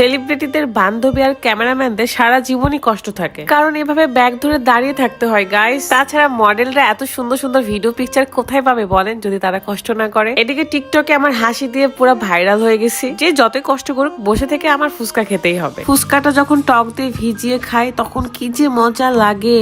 সেলিব্রিটিদের বান্ধবী আর ক্যামেরাম্যানদের সারা জীবনই কষ্ট থাকে। কারণ এভাবে ব্যাগ ধরে দাঁড়িয়ে থাকতে হয় গাইস তাছাড়া মডেলরা এত সুন্দর সুন্দর ভিডিও পিকচার কোথায় পাবে বলেন, যদি তারা কষ্ট না করে? এদিকে টিকটকে আমার হাসি দিয়ে পুরো ভাইরাল হয়ে গেছি। যে যতই কষ্ট করুক, বসে থেকে আমার ফুচকা খেতেই হবে। ফুচকাটা যখন টক দিয়ে ভিজিয়ে খায় তখন কি যে মজা লাগে।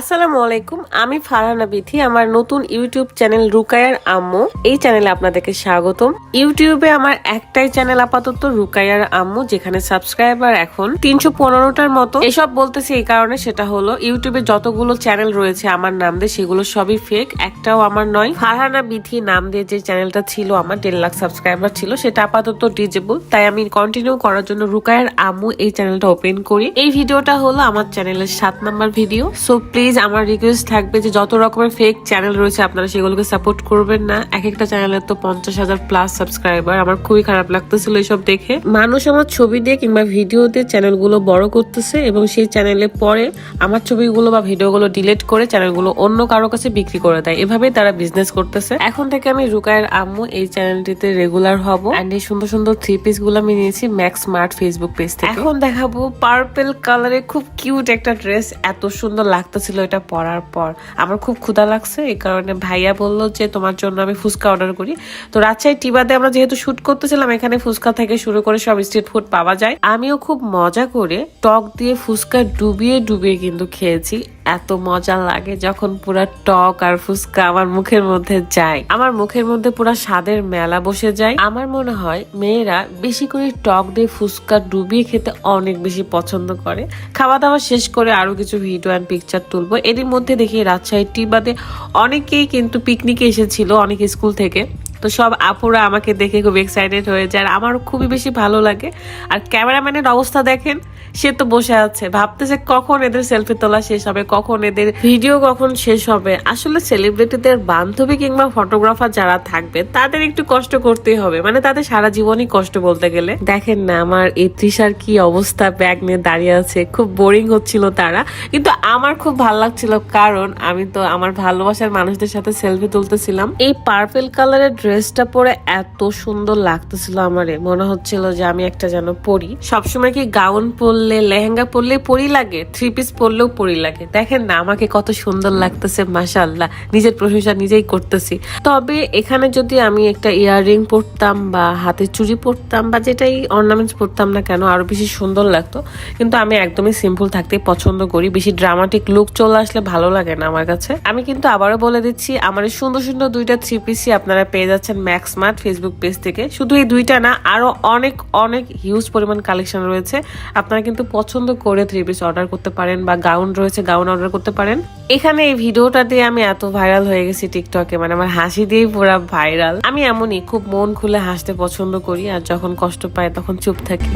আসসালামু আলাইকুম, আমি ফারহানা বিথি, আমার নতুন ইউটিউব চ্যানেল রুকায়ার আম্মু। এই চ্যানেলে আপনাদেরকে স্বাগতম। ইউটিউবে আমার একটাই চ্যানেল আপাতত রুকায়ার আম্মু, যেখানে সাবস্ক্রাইবার এখন তিনশো পনেরোটার মতো। এসব বলতেছি এই কারণে, সেটা হলো ইউটিউবে যতগুলো চ্যানেল রয়েছে আমার নাম দিয়ে, সেগুলো সবই ফেক একটাও আমার নয়। ফারহানা বিথি নাম দিয়ে যে চ্যানেলটা ছিল, আমার দেড় লাখ সাবস্ক্রাইবার ছিল, সেটা আপাতত ডিজেবল তাই আমি কন্টিনিউ করার জন্য রুকায়ার আম্মু এই চ্যানেলটা ওপেন করি। এই ভিডিওটা হলো আমার চ্যানেলের সাত নাম্বার ভিডিও সো প্লিজ আমার রিকোয়েস্ট থাকবে যে যত রকমের ফেক চ্যানেল রয়েছে আপনারা সেগুলোকে সাপোর্ট করবেন না। এক একটা চ্যানেলের তো পঞ্চাশ হাজার প্লাস সাবস্ক্রাইবার আমার খুবই খারাপ লাগতেছিল এসব দেখে। মানুষ আমার ছবি দিয়ে কিংবা ভিডিও দিয়ে চ্যানেলগুলো বড় করতেছে এবং সেই চ্যানেলে পরে আমার ছবিগুলো বা ভিডিওগুলো ডিলিট করে চ্যানেলগুলো অন্য কারও কাছে বিক্রি করে দেয়। এভাবেই তারা বিজনেস করতেছে। এখন থেকে আমি রুকায়ের আম্মু এই চ্যানেলটিতে রেগুলার হব। এন্ড এই সুন্দর সুন্দর থ্রি পিসগুলো আমি নিয়েছি ম্যাক্স স্মার্ট ফেসবুক পেজ থেকে। এখন দেখাবো পার্পেল কালারে খুব কিউট একটা ড্রেস এত সুন্দর লাগতেছিল এটা পরার পর। আমার খুব ক্ষুধা লাগছে, এই কারণে ভাইয়া বলল যে, তোমার জন্য আমি ফুচকা অর্ডার করি। তো রাজশাহী টিবাতে আমরা যেহেতু শুট করতেছিলাম, এখানে ফুচকা থেকে শুরু করে সব স্ট্রিট ফুড পাওয়া যায়। আমিও খুব মজা করে টক দিয়ে ফুচকা ডুবিয়ে ডুবিয়ে কিন্তু খেয়েছি। এত মজা লাগে যখন পুরা টক আর ফুচকা আমার মুখের মধ্যে যায়। আমার মুখের মধ্যে পুরা স্বাদের মেলা বসে যায়। আমার মনে হয় মেয়েরা বেশি করে টক দিয়ে ফুচকা ডুবিয়ে খেতে অনেক বেশি পছন্দ করে। খাওয়া দাওয়া শেষ করে আরও কিছু ভিডিও অ্যান্ড পিকচার তুলবো। এরই মধ্যে দেখি রাজশাহী টিবাদে অনেকেই কিন্তু পিকনিকে এসেছিল, অনেক স্কুল থেকে। তো সব আপুরা আমাকে দেখে খুব এক্সাইটেড হয়ে যায়, আর আমার খুবই বেশি ভালো লাগে। আর ক্যামেরাম্যানের অবস্থা দেখেন, সে তো বসে আছে। ভাবতেছে কখন এদের সেলফি তোলা শেষ হবে, কখন এদের ভিডিও কখন শেষ হবে। আসলে সেলিব্রিটিদের বান্ধবী কিংবা ফটোগ্রাফার যারা থাকবে, তাদের একটু কষ্ট করতেই হবে। মানে তাদের সারা জীবনই কষ্ট বলতে গেলে। দেখেন না, আমার এই তৃষার কি অবস্থা ব্যাগ নিয়ে দাঁড়িয়ে আছে। খুব বোরিং হচ্ছিল তারা। কিন্তু আমার খুব ভালো লাগছিল, কারণ আমি তো আমার ভালোবাসার মানুষদের সাথে সেলফি তুলতেছিলাম। এই পার্পেল কালারের ড্রেসটা পরে এত সুন্দর লাগতেছিল আমারে। মনে হচ্ছিল যে আমি একটা যেন পরি। সবসময় কি গাউন পরলে, লেহেঙ্গা পরলে পরি লাগে? থ্রি পিস পরলেও পরি লাগে। দেখেন না, আমাকে কত সুন্দর লাগতেছে মাশাল্লাহ নিজের প্রশংসা নিজেই করতেছি। তবে এখানে যদি আমি একটা ইয়াররিং পরতাম বা হাতে চুড়ি পরতাম বা যেটাই অর্নামেন্টস পরতাম না কেন, আরও বেশি সুন্দর লাগতো। কিন্তু আমি একদমই সিম্পল থাকতে পছন্দ করি। বেশি ড্রামাটিক লুক চলে আসলে ভালো লাগে না আমার কাছে। আমি কিন্তু আবারও বলে দিচ্ছি, আমার সুন্দর সুন্দর দুইটা থ্রি পিসই আপনারা পেয়ে যাচ্ছেন। ম্যাক্স স্মার্ট ফেসবুক পেজ থেকে। শুধু এই দুইটা না, আরও অনেক অনেক হিউজ পরিমাণ কালেকশন রয়েছে। আপনারা কিন্তু পছন্দ করে থ্রি পিস অর্ডার করতে পারেন বা গাউন রয়েছে গাউন অর্ডার করতে পারেন। এখানে এই ভিডিওটা দিয়ে আমি এত ভাইরাল হয়ে গেছি টিকটকে মানে আমার হাসি দিয়েই পুরো ভাইরাল আমি এমনই, খুব মন খুলে হাসতে পছন্দ করি আর যখন কষ্ট পাই তখন চুপ থাকি।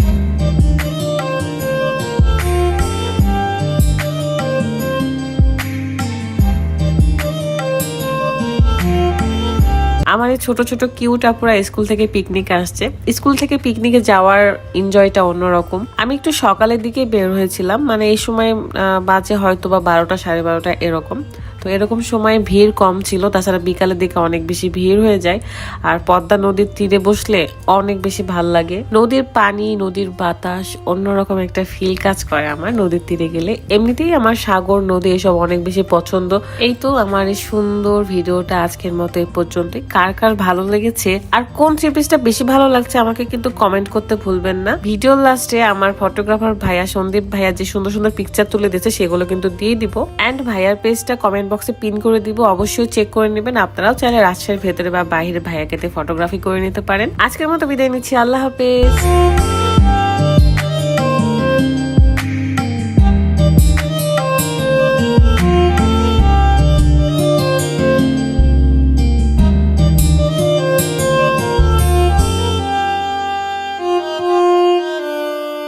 আমার এই ছোট ছোট কিউট আপুরা স্কুল থেকে পিকনিক আসছে। স্কুল থেকে পিকনিকে যাওয়ার এনজয়টা অন্যরকম। আমি একটু সকালের দিকে বের হয়েছিলাম মানে এই সময় বাজে হয়তো বা বারোটা, সাড়ে বারোটা এরকম। তো এরকম সময় ভিড় কম ছিল। তাছাড়া বিকালের দিকে অনেক বেশি ভিড় হয়ে যায়। আর পদ্মা নদীর তীরে বসলে অনেক বেশি ভালো লাগে। নদীর পানি, নদীর বাতাস, অন্যরকম একটা ফিল কাজ করে আমার নদীর তীরে গেলে। এমনিতেই আমার সাগর, নদী এসব অনেক বেশি পছন্দ। এই তো আমার এই সুন্দর ভিডিওটা আজকের মতো এই পর্যন্তই। কার কার ভালো লেগেছে আর কোন সিরিজটা বেশি ভালো লাগছে আমাকে কিন্তু কমেন্ট করতে ভুলবেন না। ভিডিওর লাস্টে আমার ফটোগ্রাফার ভাইয়া, সন্দীপ ভাইয়া যে সুন্দর সুন্দর পিকচার তুলে দিয়েছে, সেগুলো কিন্তু দিয়ে দিব। অ্যান্ড ভাইয়ার পেজটা কমেন্ট বক্সে পিন করে দিব। অবশ্যই চেক করে নেবেন। আপনারাও চাইলে রাজশাহীর ভেতরে বা বাইরে ভাইয়াকে ফটোগ্রাফি করে নিতে পারেন। আজকের মতো বিদায় নিচ্ছি। আল্লাহ হাফেজ।